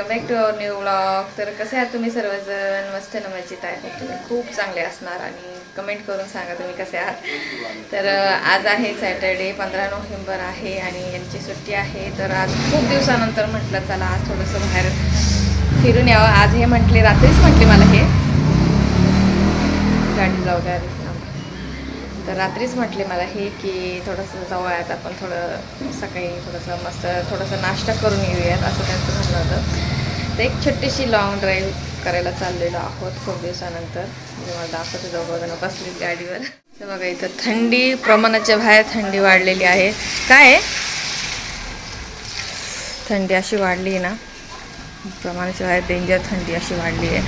Welcome back to our new blog तर कसे आहात तुम्ही सर्वजण? मस्त न मजेत आहे. तुम्ही खूप चांगले असणार आणि कमेंट करून सांगा तुम्ही कसे आहात. तर आज आहे सॅटर्डे पंधरा नोव्हेंबर आहे आणि यांची सुट्टी आहे. तर आज खूप दिवसानंतर म्हटलं चला आज थोडंसं बाहेर फिरून यावं. आज हे म्हटले रात्रीच म्हटले मला हे. गाडी जाऊ द्या तर रात्रीच म्हटले मला हे की थोडंसं जाऊयात आपण थोडं सकाळी थोडंसं मस्त थोडंसं नाश्ता करून येऊयात असं त्यांचं म्हणणं होतं. तर एक छोटीशी लॉंग ड्राईव्ह करायला चाललेलो आहोत खूप दिवसानंतर. म्हणजे मला दाखवते दोघं बसली गाडीवर. तर बघा इथं थंडी प्रमाणाच्या बाहेर थंडी वाढलेली आहे. काय आहे? थंडी अशी वाढली आहे ना. प्रमाणाच्या बाहेर डेंजर थंडी अशी वाढली आहे.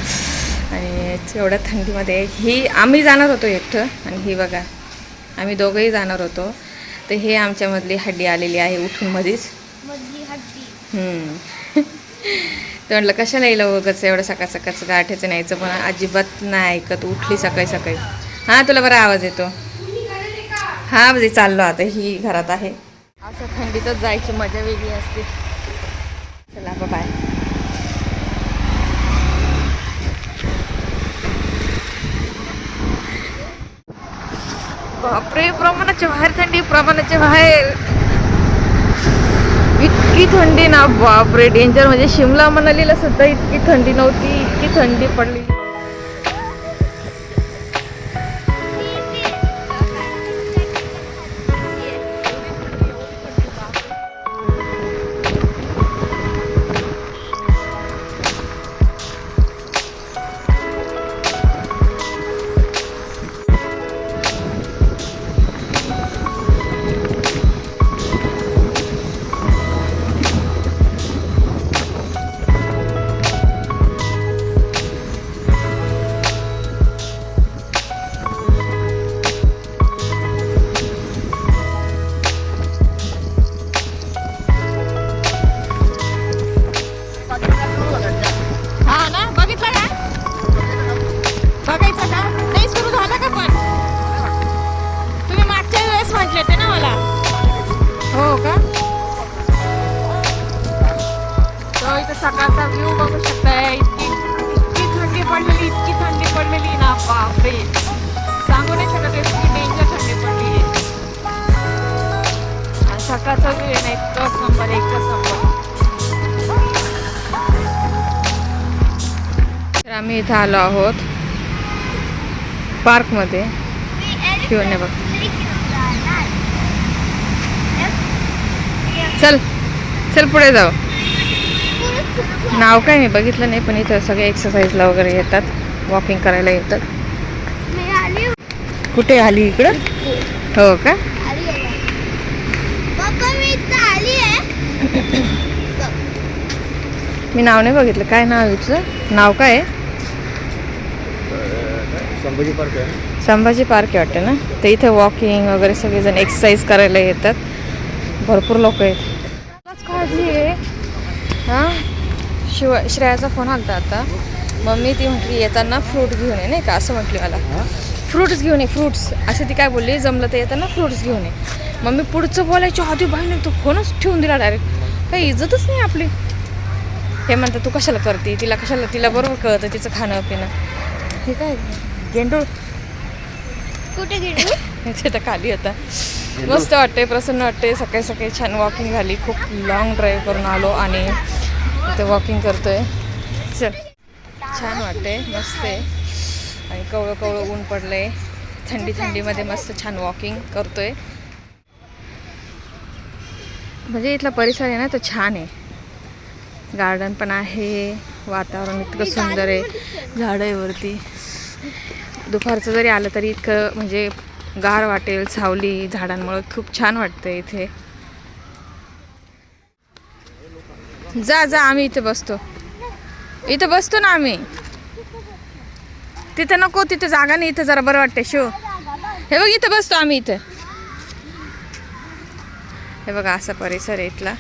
आणि एवढ्या थंडीमध्ये ही आम्ही जाणार होतो एकटं. आणि ही बघा आम्ही दोघंही जाणार होतो. तर हे आमच्यामधली हड्डी आलेली आहे उठून हम्म. तर म्हटलं कशाला येईल उगाच एवढं सकाळ सकाळचं गाठ्याचं न्यायचं? पण अजिबात नाही ऐकत उठली सकाळी सकाळी. हां तुला बरा आवाज येतो. हा म्हणजे चाललो आता ही घरात आहे. असं थंडीतच जायची मजा वेगळी असते. चला बाय बापरे प्रमाणाच्या बाहेर थंडी प्रमाणाच्या बाहेर. इतकी थंडी ना बापरे डेंजर म्हणजे शिमला मनालीला सुद्धा इतकी थंडी नव्हती इतकी थंडी पडली. व्ह्यू आहे इतकंच नंबर एकच नंबर तर आम्ही इथं आलो आहोत पार्कमध्ये. शिवण्या बघ. चल चल पुढे जाऊ. नाव काय मी बघितलं नाही पण इथं सगळे एक्सरसाइजला वगैरे येतात वॉकिंग करायला येतात. कुठे आली इकडं? हो का आली आहे. पप्पा मी इथं आली आहे मी नाव नाही बघितलं. काय नाव आहे तुझं? नाव काय आहे? संभाजी पार्क आहे. संभाजी पार्क आहे वाटतं ना? तर इथे वॉकिंग वगैरे सगळेजण एक्सरसाइज करायला येतात. भरपूर लोक आहेत. काळजी आहे. हां? शिव श्रेयाचा फोन आलता आता. मम्मी ती म्हटली येताना फ्रूट घेऊन ये नाही का? असं म्हटली मला. फ्रुट्स घेऊन ये फ्रुट्स असं ती काय बोलली जमलं तर येताना फ्रुट्स घेऊन ये. मम्मी पुढचं बोलायच्या आधी बाईने तो फोनच ठेवून दिला डायरेक्ट काही इज्जतच नाही आपली. हे म्हणतात तू कशाला करते? तिला कशाला तिला बरोबर कळतं तिचं खाणं पिणं. हे काय? गेंडूळ? कुठे ते तर खाली होता मस्त वाटते प्रसन्न वाटते सकाळी सकाळी छान वॉकिंग झाली. खूप लॉंग ड्राईव्ह करून आलो आणि इथे वॉकिंग करतोय. चल. छान वाटते मस्त आहे. आणि कवळं कवळं ऊन पडलंय. थंडी थंडीमध्ये मस्त छान वॉकिंग करतोय. म्हणजे इथला परिसर आहे ना तो छान आहे. गार्डन पण आहे वातावरण इतकं सुंदर आहे. झाडं आहे वरती. दुपारचं जरी आलं तरी इतकं म्हणजे गार वाटेल सावली झाडांमुळं खूप छान वाटतं इथे. जा जा आम्ही इथे बसतो. इथं बसतो ना आम्ही. तिथं नको तिथं जागा नाही इथं जरा बरं वाटतं शिव हे बघ इथं बसतो आम्ही इथं. हे बघा असा परिसर आहे इथला.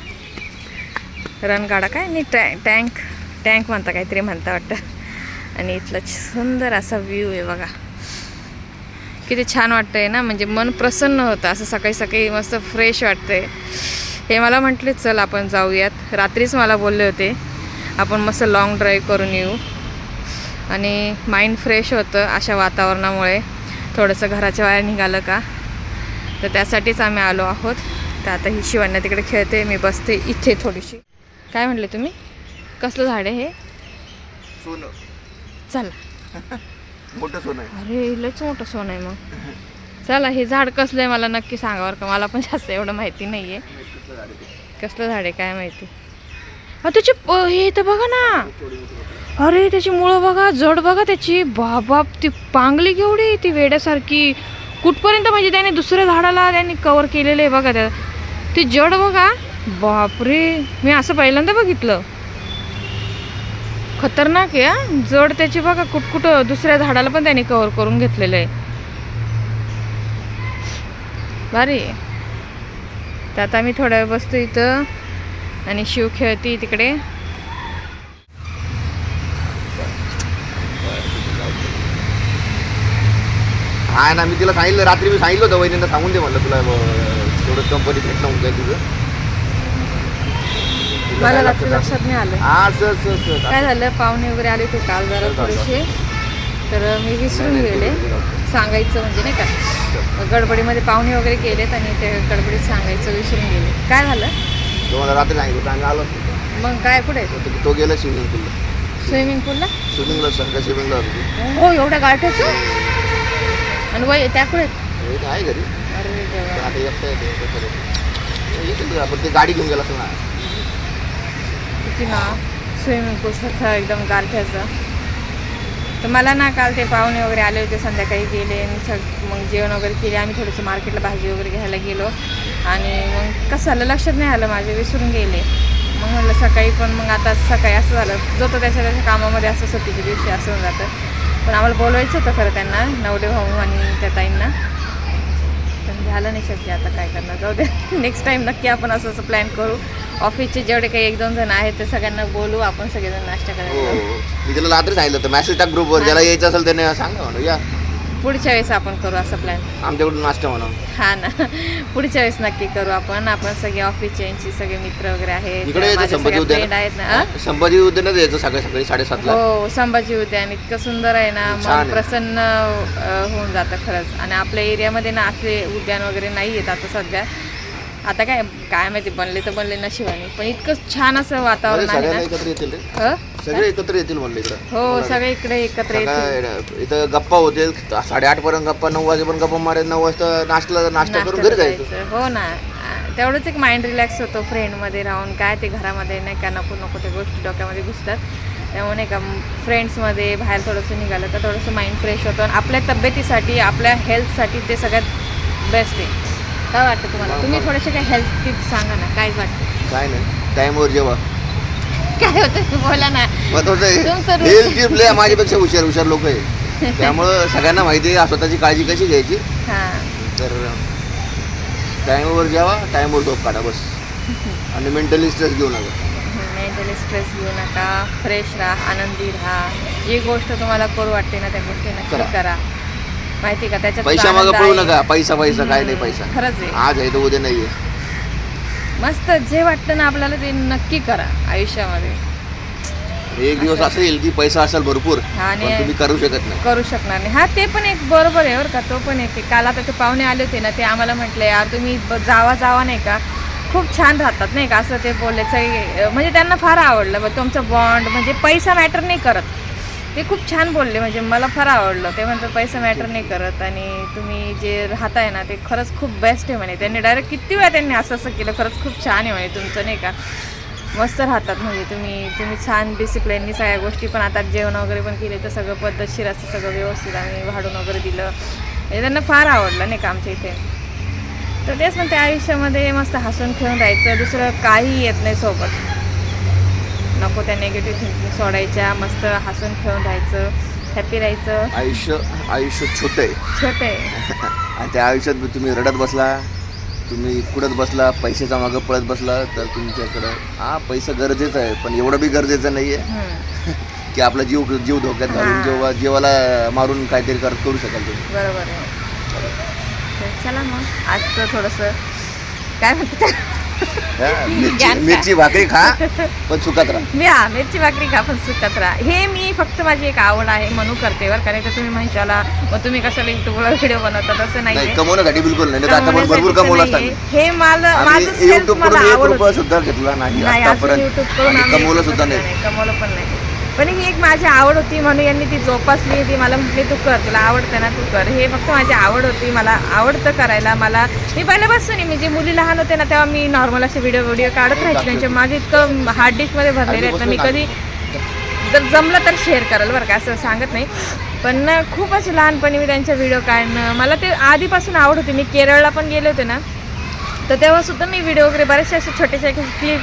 रणगाडा काय नाही टॅ टँक टँक म्हणता काहीतरी म्हणता वाटतं. आणि इथला सुंदर असा व्ह्यू आहे बघा. किती छान वाटतंय ना म्हणजे मन प्रसन्न होतं. असं सकाळी सकाळी मस्त फ्रेश वाटतंय. हे मला म्हटले चल आपण जाऊयात. रात्रीच मला बोलले होते आपण मस्त लॉंग ड्राईव्ह करून येऊ. आणि माइंड फ्रेश होतं अशा वातावरणामुळे. थोडंसं घराच्या बाहेर निघालं का? तर त्यासाठीच आम्ही आलो आहोत. तर आता ही शिवण्या तिकडे खेळते मी बसते इथे थोडीशी. काय म्हटले तुम्ही? कसलं झाड आहे हे? सोनं. चला. मोठं सोनं आहे. अरे लयच मोठं सोनं आहे मग. चला हे झाड कसलं आहे मला नक्की सांगा बरं का. मला पण जास्त एवढं माहिती नाही आहे कसलं झाड आहे काय माहिती? हा त्याची हे तर बघा ना. अरे त्याची मुळं बघा जड बघा त्याची. बाबा ती पांगली केवढी ती वेड्यासारखी. कुठपर्यंत म्हणजे त्याने दुसऱ्या झाडाला त्यांनी कवर केलेलं आहे बघा त्या. ती जड बघा. बापरे. मी असं पहिल्यांदा बघितलं. खतरनाक आहे जड त्याची बघा कुठ कुठं दुसऱ्या झाडाला पण त्याने कवर करून घेतलेलं आहे. भारी तर आता मी थोड्या वेळ बसतो इथं आणि शिव खेळती तिकडे. हा ना मी तिला सांगितलं रात्री मी सांगितलं होतं वहिनींना सांगून दे म्हणलं तुला थोडं कंपनी भेटणं होऊन जाईल तुझं? मला लागतं लक्षात नाही आलं. हा असं काय झालं? पाहुणे वगैरे आले ते काल जरा थोडेसे. तर मी विसरून गेले. सांगायचं म्हणजे नाही का? गडबडीमध्ये पाहुणे वगैरे गेलेत आणि ते गडबडीत सांगायचं विसरून गेले. काय झालं? तुम्हाला रात्री सांगितलं आम्ही आलो. मग काय कुठे? तो- गेला स्विमिंग पूलला स्विमिंग पूलला स्विमिंगला सर स्विमिंगला हो एवढ्या गाठ्याचं? आणि वय त्या कुठे हे तर आहे घरी. अरे देवा. आता एकटा. येतील ते गाडी घेऊन गेला ना किती ना स्विमिंग पूल सारखं एकदम गारठ्याचं. तर मला ना काल ते पाहुणे वगैरे आले होते संध्याकाळी गेले आणि सग मग जेवण वगैरे केले आम्ही थोडंसं मार्केटला भाजी वगैरे घ्यायला गेलो. आणि मग कसं झालं लक्षात नाही आलं माझे विसरून गेले. मग म्हणलं सकाळी पण मग आता सकाळी असं झालं जो तो त्याच्या त्याच्या कामामध्ये असं सुट्टीच्या दिवशी असं होऊन जातं. पण आम्हाला बोलवायचं होतं खरं त्यांना नवडे भाऊ आणि त्या ताईंना. झालं नाही शक्य आता काय करणार? जाऊ दे. नेक्स्ट टाइम नक्की आपण असं असं प्लॅन करू. ऑफिसचे जेवढे काही एक दोन जण आहेत ते सगळ्यांना बोलू. आपण सगळेजण नाश्ता हो करायला हो. जाऊ. मी तिला रात्री सांगितलं होतं मेसेज टाक ग्रुपवर ज्याला यायचं असेल त्याने सांगा म्हणून. या. पुढच्या वेळेस आपण करू असं प्लॅन आमच्याकडून नाश्ता म्हणून हा ना. पुढच्या वेळेस नक्की करू आपण. आपण सगळे ऑफिसचे यांचे सगळे मित्र वगैरे आहेत. इकडे यायचं माझे संभाजी सगळे फ्रेंड उद्यान आहेत ना. हा? संभाजी उद्यानच यायचं सकाळी सकाळी साडेसातला. हो संभाजी उद्यान इतकं सुंदर आहे ना. छान मन आहे. प्रसन्न अं, होऊन जातं खरंच. आणि आपल्या एरियामध्ये ना असले उद्यान वगैरे नाही येत आता सध्या. आता काय काय माहिती बनले तर बनले नशिबाने. पण इतकं छान असं म्हणजे वातावरण आहे सगळ्यांना ना एकत्र येतील रे. हं? सगळे एकत्र येतील म्हणलं इकडं. हो सगळे इकडे एकत्र येतील. इथं गप्पा होतील. साडेआठ पर्यंत गप्पा नऊ वाजेपर्यंत गप्पा मारेल नऊ वाजता नाश्ता नाश्ता करून घरी जायचं. हो ना. आ, तेवढंच एक माइंड रिलॅक्स होतो फ्रेंडमध्ये राहून. काय ते घरामध्ये नाही का नको नको ते गोष्टी डोक्यामध्ये घुसतात. त्यामुळे नाही का फ्रेंड्समध्ये बाहेर थोडंसं निघालं तर थोडंसं माइंड फ्रेश होतं. आणि आपल्या तब्येतीसाठी आपल्या हेल्थसाठी ते सगळ्यात बेस्ट आहे. काय वाटतं तुम्हाला? तुम्ही थोडेसे काय हेल्थ टिप्स सांगा ना. काय वाटतं? काय नाही. टाइमवर जेवा. काय होतं? बोला ना. महत्वाचं आहे. हेल्थ टिप लय माझ्यापेक्षा हुशार हुशार लोक आहे. त्यामुळं सगळ्यांना माहिती आहे स्वतःची काळजी कशी घ्यायची. हां. तर टाईमवर जेवा टाईमवर झोप काढा बस. आणि मेंटली स्ट्रेस घेऊ नका. मेंटली स्ट्रेस घेऊ नका. फ्रेश राहा आनंदी राहा. जी गोष्ट तुम्हाला करू वाटते ना त्या गोष्टी नक्की करा. माहिती का? त्याच्यात पैसा मागं पळू. नका. पैसा पैसा काय नाही पैसा. खरंच आहे. आज आहे तर उद्या नाहीये. मस्त जे वाटतं ना आपल्याला ते नक्की करा आयुष्यामध्ये. एक दिवस असं. येईल की पैसा असेल भरपूर आणि- तुम्ही करू शकत नाही. करू शकणार नाही. हा ते पण एक बरोबर आहे बरं का तो पण एक आहे. काल आता ते पाहुणे आले होते ना ते आम्हाला म्हटले यार तुम्ही ब- जावा जावा नाही का? खूप छान राहतात नाही का? असं ते बोलले. सगळे म्हणजे त्यांना फार आवडलं. बघ तुमचं बॉन्ड म्हणजे पैसा मॅटर नाही करत. ते खूप छान बोलले. म्हणजे मला फार आवडलं. ते म्हणतात पैसा मॅटर नाही करत आणि तुम्ही जे राहताय ना ते खरंच खूप बेस्ट आहे. म्हणे त्यांनी डायरेक्ट किती वेळा त्यांनी असं असं केलं. खरंच खूप छान आहे म्हणे तुमचं नाही का? मस्त राहतात म्हणजे तुम्ही तुम्ही छान डिसिप्लिननी सगळ्या गोष्टी पण आता जेवण वगैरे पण केले तर सगळं पद्धतशीर असं सगळं व्यवस्थित आम्ही वाढून वगैरे दिलं. म्हणजे त्यांना फार आवडलं नाही का आमच्या इथे. तर तेच म्हणते आयुष्यामध्ये मस्त हसून खेळून राहायचं दुसरं काही येत नाही सोबत. नको त्या निगेटिव्ह थिंकिंग सोडायच्या मस्त हसून खेळून राहायचं हॅपी राहायचं. आयुष्य आयुष्य छोटं आहे. छोटं आहे. आणि त्या आयुष्यात तुम्ही रडत बसला. तुम्ही कुडत बसला पैशाच्या मागं पळत बसला तर तुमच्याकडं हा पैसा गरजेचं आहे पण एवढं बी गरजेचं नाही आहे की आपला जीव जीव धोक्यात घालून. जेव्हा जीवाला मारून काहीतरी कर करू शकाल तुम्ही. बरोबर आहे. चला मग आजचं थोडंसं काय म्हणते हा, मिरची ज्ञान का? मिरची भाकरी खा पण सुखात राहा. मी हा मिरची भाकरी खा पण सुकत राहा. हे मी फक्त माझी एक आवड आहे म्हणून करते बरं कारण तर तुम्ही म्हणशाला मग तुम्ही कशाला युट्यूबवर व्हिडिओ बनवता तसं नाही नाही कमवण्यासाठी बिलकुल नाही तर आता पण भरपूर कमवलं. असतात हे मला माझं आम्ही self युट्यूब मला करून एक आवड रुपया होती. सुद्धा घेतला नाही आतापर्यंत. युट्यूब करून आणि आम्ही कमवलं सुद्धा नाही कमवलं पण नाही. पण ही एक माझी आवड होती म्हणून यांनी ती जोपासली. ती मला म्हटली तू कर तुला आवडतं ना तू कर. हे फक्त माझी आवड होती. मला आवडतं करायला. मला मी पहिल्यापासून मी जे मुली लहान होते ना तेव्हा मी नॉर्मल असे व्हिडिओ व्हिडिओ काढत राहायचे. त्यांचे माझे इतकं हार्ड डिस्कमध्ये भरलेले आहेत ना मी कधी जर जमलं तर शेअर कराल बरं का असं सांगत नाही. पण ना खूपच लहानपणी मी त्यांच्या व्हिडिओ काढणं मला ते आधीपासून आवड होती. मी केरळला पण गेले होते ना तर तेव्हा सुद्धा मी व्हिडिओ वगैरे बरेचसे असे छोटेसे क्लिप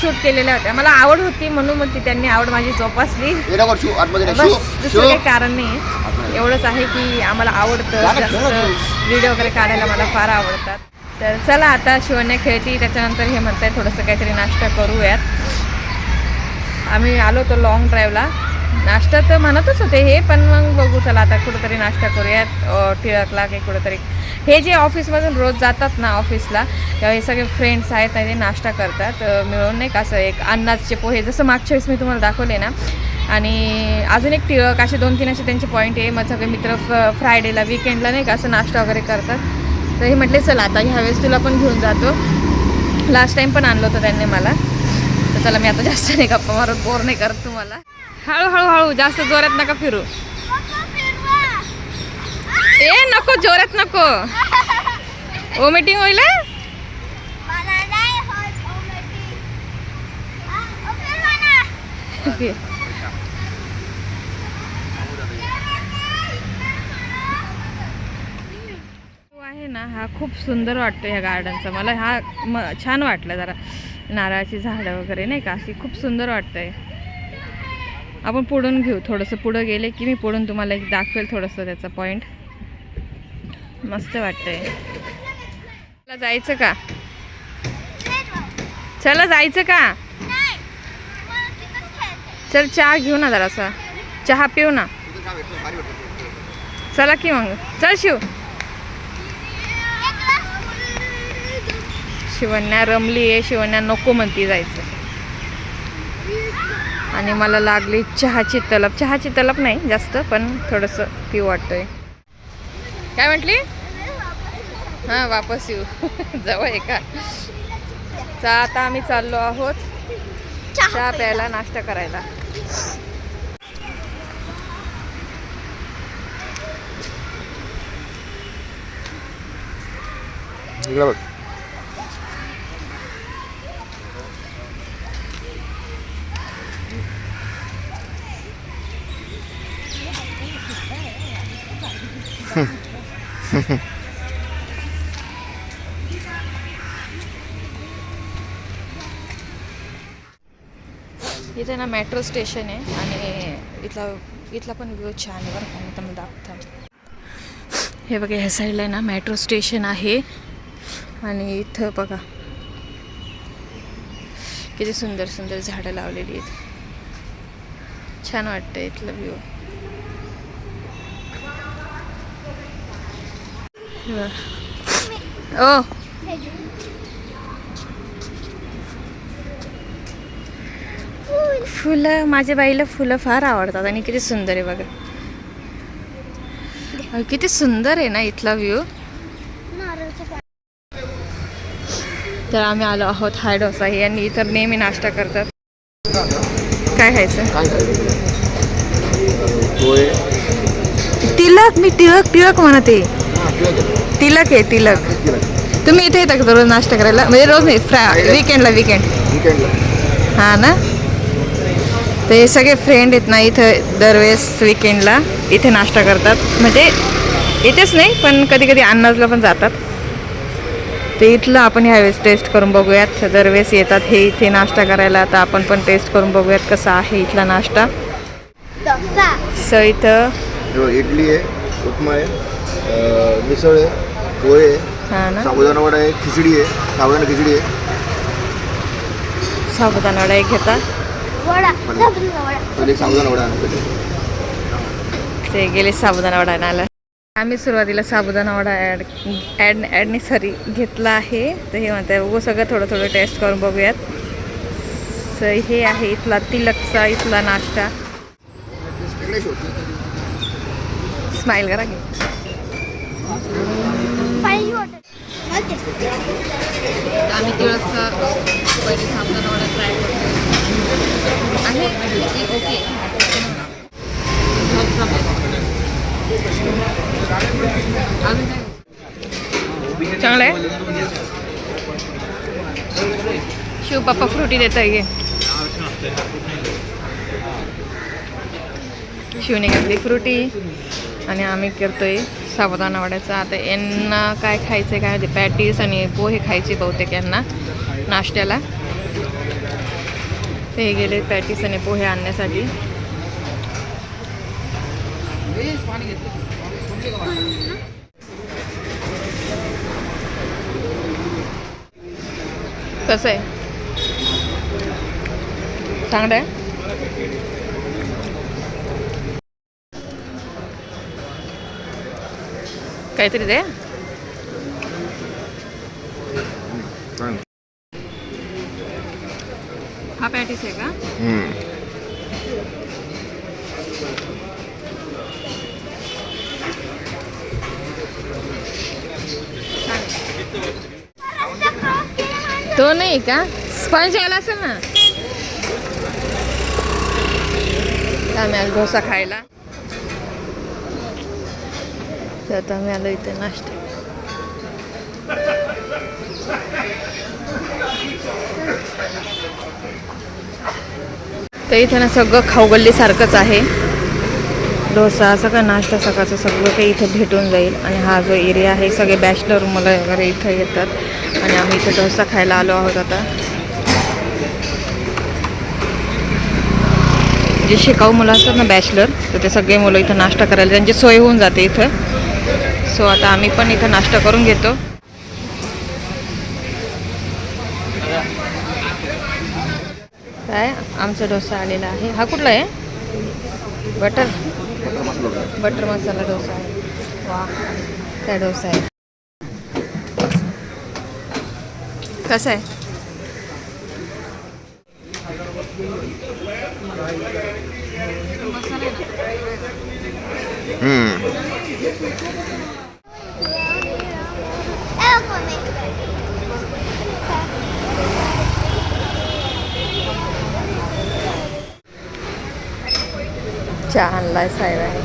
शूट केलेल्या होत्या. मला आवड होती म्हणून मग ती त्यांनी आवड माझी जोपासली. बस दुसरं. काही कारण नाही एवढंच आहे की आम्हाला आवडतं जास्त. व्हिडिओ वगैरे काढायला मला फार आवडतात. तर चला आता शिवण्या खेळती त्याच्यानंतर हे म्हणताय थोडंसं काहीतरी नाश्ता करूयात. आम्ही आलो होतो लॉंग ड्राईव्हला नाश्ता तर म्हणतच होते हे पण मग बघू चला आता कुठंतरी नाश्ता करूयात. टिळकला की कुठंतरी. हे जे ऑफिसमधून रोज जातात ना ऑफिसला तेव्हा हे सगळे फ्रेंड्स आहेत आणि ते नाश्ता करतात. मिळून नाही का असं एक अन्नाचे पोहे जसं मागच्या वेळेस मी तुम्हाला दाखवले ना. आणि अजून एक टिळक असे दोन तीन असे त्यांचे पॉईंट आहे. मग सगळे मित्र फ्रायडेला विकेंडला नाही का असं नाश्ता वगैरे करतात. तर हे म्हटले चला आता ह्यावेळेस तुला पण घेऊन जातो. लास्ट टाईम पण आणलं होतं त्यांनी मला. तर चला मी आता जास्त नाही गप्पा मारत बोर नाही करत तुम्हाला. हळूहळू हळू जास्त जोरात नका फिरू. ए नको जोरात नको. ओमिटिंग होईल आहे ना हा खूप सुंदर वाटतो ह्या गार्डनचा मला हा छान वाटलं जरा. नारळाची झाडं वगैरे नाही का? अशी खूप सुंदर वाटतंय. आपण पुढून घेऊ. थोडंसं पुढं गेले की मी पुढून तुम्हाला एक दाखवेल थोडंसं त्याचा पॉईंट मस्त वाटतंय. चला जायचं का? चला जायचं का? चल चहा घेऊ ना जरासा. चहा पिऊ ना. चला की मग. चल शिव. शिवण्या रमली आहे शिवण्या नको म्हणती जायचं. आणि मला लागली चहाची तलप चहाची तलप नाही जास्त पण थोडंसं पिऊ वाटतंय. काय म्हटली? हां वापस येऊ. जवळ आहे का? चा आता आम्ही चाललो आहोत चहा प्यायला. नाश्ता करायला. बघ. इथे ना मेट्रो स्टेशन आहे आणि इथला इथला पण व्ह्यू छान आहे बरं का मी तुम्हाला दाखवतो. हे बघा ह्या साईडला आहे ना मेट्रो स्टेशन आहे. आणि इथं बघा किती सुंदर सुंदर झाडं लावलेली आहेत. छान वाटतं इथलं व्ह्यू ओ! फुलं माझ्या बाईला फुलं फार आवडतात आणि किती सुंदर आहे बघा. किती सुंदर आहे ना इथला व्ह्यू तर आम्ही आलो आहोत हाय डोसा हे यांनी इतर नेहमी नाश्ता करतात. काय खायचं. तिलक मी टिळक टिळक म्हणते. हा. तिलक आहे. तिलक? तुम्ही इथे येता का रोज नाश्ता करायला? म्हणजे रोज नाही फ्रा विकेंडला विकेंड. हां ना? तर हे सगळे फ्रेंड आहेत ना इथं दरवेळेस विकेंडला इथे नाश्ता करतात. म्हणजे इथेच नाही पण कधी कधी अन्नाजला पण जातात. ते इथलं आपण ह्यावेळेस टेस्ट करून बघूयात. दरवेळेस येतात हे इथे नाश्ता करायला. तर आपण पण टेस्ट करून बघूयात कसा आहे इथला नाश्ता. सो इथं इडली आहे उपमा आहे मिसळ आहे पोहे आहे हां ना? साबुदाणा वडा आहे खिचडी आहे साबुदाणा खिचडी आहे. साबुदाणा वडा एक घेता. वडा साबुदाणा वडा. तर एक साबुदाणा वडा आणा पहिले. ते गेले साबुदाणा वडा आणायला. आम्ही सुरुवातीला साबुदाणा वडा ॲड ॲड ॲडने सॉरी घेतला आहे. तर हे म्हणते उगं सगळं थोडं थोडं टेस्ट करून बघूयात. हे आहे इथला तिलकचा इथला नाश्ता. स्माईल करा की. आम्ही तिळकचा पहिले साबुदाणा वडा ट्राय करतो आहे ओके. चांगलं आहे? शिव पप्पा फ्रुटी देत आहे शिवने घेतली फ्रुटी आणि आम्ही करतोय साबुदाणा वड्याचा. आता यांना काय खायचं काय ते पॅटीस आणि पोहे खायचे बहुतेक यांना नाश्त्याला. ते गेले पॅटीस आणि पोहे आणण्यासाठी. कसं आहे? चांगलं आहे? काहीतरी दे. हा पॅटीस आहे का? तो नाही का? स्पंज आला असेल ना. आम्ही डोसा खायला. तर आता मी आलो इथे नाश्ता तर इथे ना सगळं खाऊगल्लीसारखंच आहे. डोसा सगळं नाश्ता सकाळचं सगळं काही इथे भेटून जाईल. आणि हा जो एरिया आहे सगळे बॅचलर मुलं वगैरे इथं येतात. आणि आम्ही इथे डोसा खायला आलो आहोत आता. जे शिकाऊ मुलं असतात ना बॅचलर तर ते सगळे मुलं इथं नाश्ता करायला त्यांची सोय होऊन जाते इथं. सो आता आम्ही पण इथं नाश्ता करून घेतो. काय? आमचा डोसा आलेला आहे. हा कुठला आहे? बटर? बटर मसाला डोसा आहे. वा काय डोसा आहे? कसा आहे? चहा आणलाय साहेबांनी.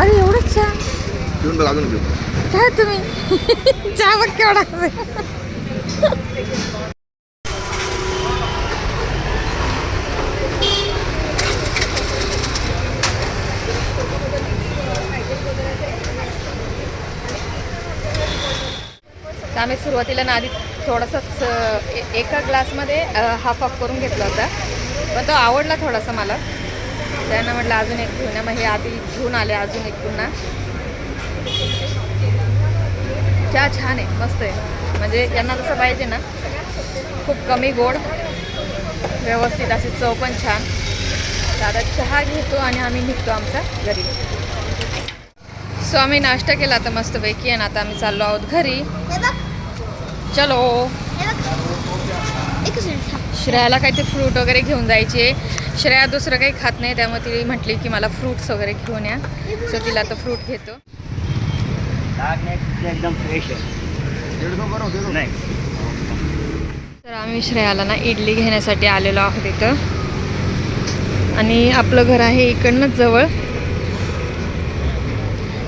अरे एवढंच चहा? घेऊन बघ अजून घेऊ काय तुम्ही? चहा बघ केवढा आम्ही सुरुवातीला ना आधी थोडासाच एका ग्लासमध्ये हाफ हाफ करून घेतला होता. पण तो आवडला थोडासा मला. त्यांना म्हटलं अजून एक घेऊन. मग हे आधी घेऊन आले अजून एक पुन्हा. चहा छान आहे मस्त आहे. म्हणजे यांना जसं पाहिजे ना. खूप कमी गोड. व्यवस्थित अशी चव पण छान. आता चहा घेतो आणि आम्ही निघतो आमच्या घरी. सो आम्ही नाश्ता केला आता मस्तपैकी आणि आता आम्ही चाललो आहोत घरी. चलो. श्रेयाला काही ते फ्रूट वगैरे घेऊन जायचे. श्रेया दुसरं काही खात नाही त्यामुळे ती म्हटली की मला फ्रूट्स वगैरे घेऊन या. सो तिला आता फ्रूट घेतो. एकदम फ्रेश आहे. नाही. तर आम्ही श्रेयाला ना इडली घेण्यासाठी आलेलो आहोत इथं. आणि आपलं घर आहे इकडनंच जवळ.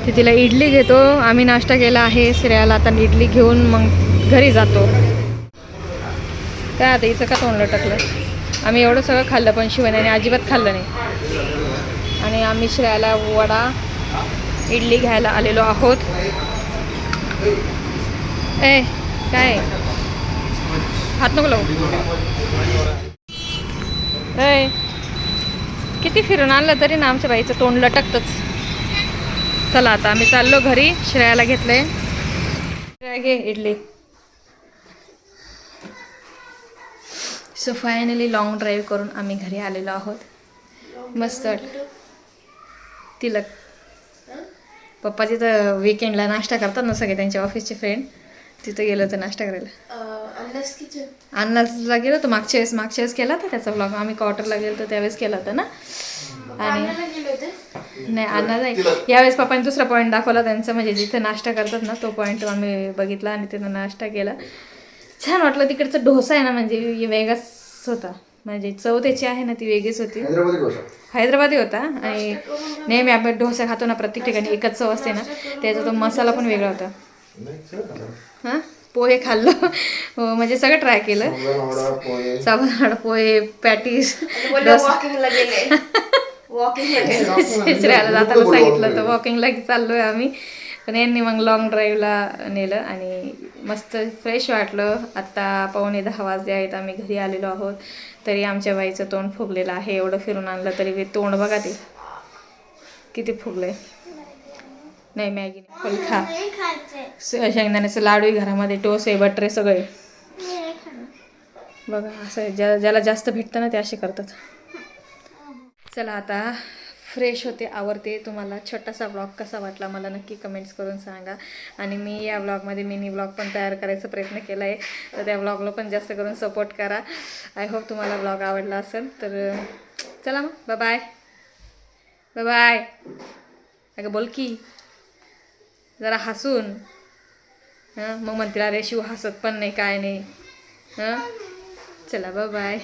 ते तिला इडली घेतो. आम्ही नाश्ता केला आहे. श्रेयाला आता इडली घेऊन मग घरी जातो. काय आता इथं का तोंडलं टाकलं आम्ही एवढं सगळं खाल्लं पण शिवण्याने अजिबात खाल्लं नाही. आणि आम्ही श्रेयाला वडा इडली घ्यायला आलेलो आहोत. ए काय? हात नको लावू. ए किती फिरून आणलं तरी ना आमच्या बाईचं तोंड लटकतच. चला आता आम्ही चाललो घरी श्रेयाला घेतलंय श्रेया घे idli. So finally long drive करून आम्ही घरी आलेलो आहोत. मस्त. तिलक. पप्पा तिथं विकेंडला नाश्ता करतात ना सगळे त्यांच्या ऑफिसचे फ्रेंड तिथं गेलो होतं नाश्ता करायला. अन्नासला गेलो होतो मागच्या वेळेस मागच्या वेळेस केला होता त्याचा ब्लॉग आम्ही क्वार्टरला गेलो होतो त्यावेळेस केला होता ना. आणि नाही अण्णा नाही. यावेळेस पप्पाने दुसरा पॉईंट दाखवला त्यांचा म्हणजे जिथे नाश्ता करतात ना तो पॉईंट आम्ही बघितला आणि तिथं नाश्ता केला. छान वाटलं तिकडचा डोसा आहे ना म्हणजे वेगळाच होता. म्हणजे चव त्याची आहे ना ती वेगळीच होती. हैदराबादी होता आणि नेहमी आपण डोसा खातो ना प्रत्येक ठिकाणी एकच चव असते ना त्याचा तो मसाला पण वेगळा होता. हां? पोहे खाल्लं. हो म्हणजे सगळं ट्राय केलं. साबुदाणा पोहे. पॅटीस जाताना सांगितलं तर वॉकिंगला चाललोय आम्ही. पण यांनी मग लॉंग ड्राईव्हला नेलं आणि मस्त फ्रेश वाटलं. आत्ता पावणे दहा वाजले आहेत. आम्ही घरी आलेलो आहोत. तरी आमच्या बाईचं तोंड फुगलेलं आहे. एवढं फिरून आणलं तरी ते तोंड बघा ते. किती फुगलंय. नाही मॅगी नाही. फुल खा शेंगदाण्याचं लाडू घरामध्ये. टोस आहे बटरे सगळे बघा असं आहे. ज्या ज्याला जास्त भेटतं ना ते असे करतात. चला आता फ्रेश होते आवडते. तुम्हाला छोटासा ब्लॉग कसा वाटला मला नक्की कमेंट्स करून सांगा. आणि मी या ब्लॉगमध्ये मिनी ब्लॉग पण तयार करायचा प्रयत्न केला आहे तर त्या ब्लॉगला पण जास्त करून सपोर्ट करा. आय होप तुम्हाला ब्लॉग आवडला असेल तर चला मग. बाय बाय बाय अगं बोल की. जरा हसून. हां? मग म्हणतील अरे शिव हसत पण नाही काय नाही. हां? चला बाय